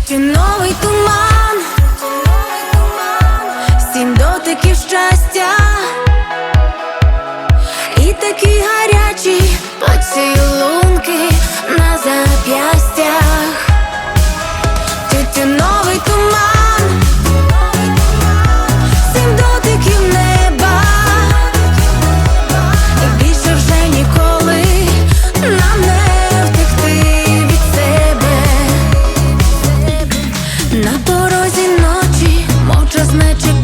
житті новий туман, сім дотиків щастя, і такий гарячий поцілуй. ночі, мовчазне чекання.